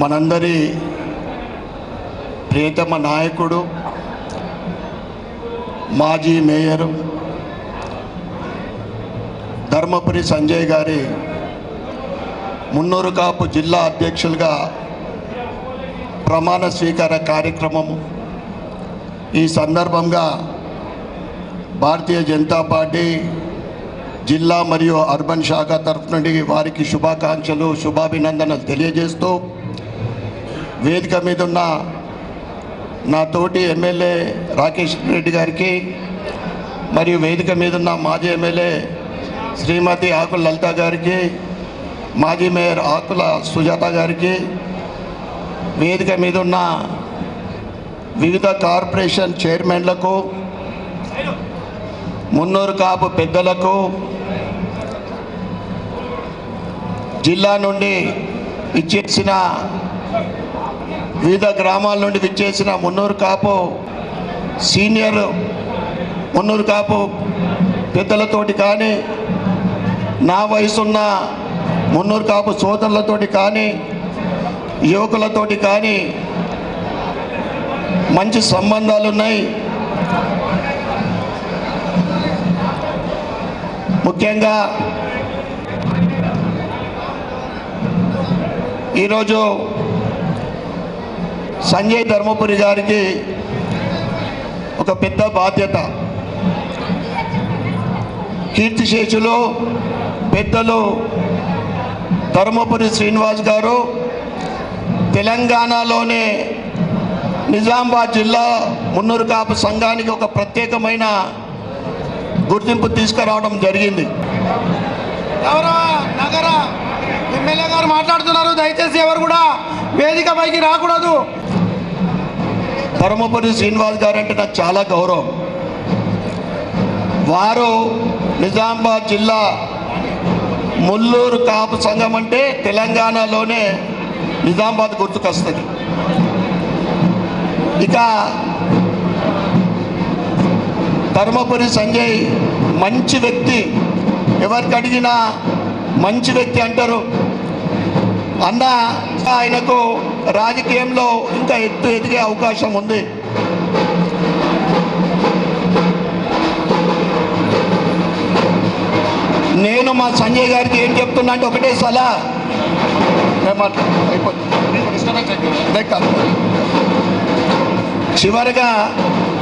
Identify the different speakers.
Speaker 1: మనందరి ప్రియతమ నాయకుడు మాజీ మేయరు ధర్మపురి సంజయ్ గారి మున్నూరు కాపు జిల్లా అధ్యక్షులుగా ప్రమాణ స్వీకార కార్యక్రమము. ఈ సందర్భంగా భారతీయ జనతా పార్టీ జిల్లా మరియు అర్బన్ శాఖ తరఫు నుండి వారికి శుభాకాంక్షలు శుభాభినందనలు తెలియజేస్తూ వేదిక మీద ఉన్న నా తోటి ఎమ్మెల్యే రాకేష్ రెడ్డి గారికి మరియు వేదిక మీద ఉన్న మాజీ ఎమ్మెల్యే శ్రీమతి ఆకుల లలిత గారికి మాజీ మేయర్ ఆకుల సుజాత గారికి వేదిక మీద ఉన్న వివిధ కార్పొరేషన్ చైర్మన్లకు మున్నూరు కాపు పెద్దలకు జిల్లా నుండి ఇచ్చేసిన వివిధ గ్రామాల నుండి విచ్చేసిన మున్నూరు కాపు సీనియర్ మున్నూరు కాపు పెద్దలతోటి కానీ నా వయసున్న మున్నూరు కాపు సోదరులతోటి కానీ యువకులతోటి కానీ మంచి సంబంధాలు ఉన్నాయి. ముఖ్యంగా ఈరోజు సంజయ్ ధర్మపురి గారికి ఒక పెద్ద బాధ్యత. కీర్తిశేషులు పెద్దలు ధర్మపురి శ్రీనివాస్ గారు తెలంగాణలోనే నిజామాబాద్ జిల్లా మున్నూరు కాపు సంఘానికి ఒక ప్రత్యేకమైన గుర్తింపు తీసుకురావడం జరిగింది.
Speaker 2: గౌరవ నగర ఎమ్మెల్యే గారు మాట్లాడుతున్నారు దయచేసి ఎవరు కూడా వేదిక పైకి రాకూడదు.
Speaker 1: ధర్మపురి శ్రీనివాస్ గారు అంటే నాకు చాలా గౌరవం. వారు నిజామాబాద్ జిల్లా ముల్లూరు కాపు సంఘం అంటే తెలంగాణలోనే నిజామాబాద్ గుర్తుకొస్తుంది. ఇక ధర్మపురి సంజయ్ మంచి వ్యక్తి. ఎవరికి అడిగినా మంచి వ్యక్తి అంటారు. అన్న ఆయనకు రాజకీయంలో ఇంకా ఎత్తు ఎదిగే అవకాశం ఉంది. నేను మా సంజయ్ గారికి ఏం చెప్తున్నా అంటే ఒకటే సలహా. అయిపోతుంది. చివరగా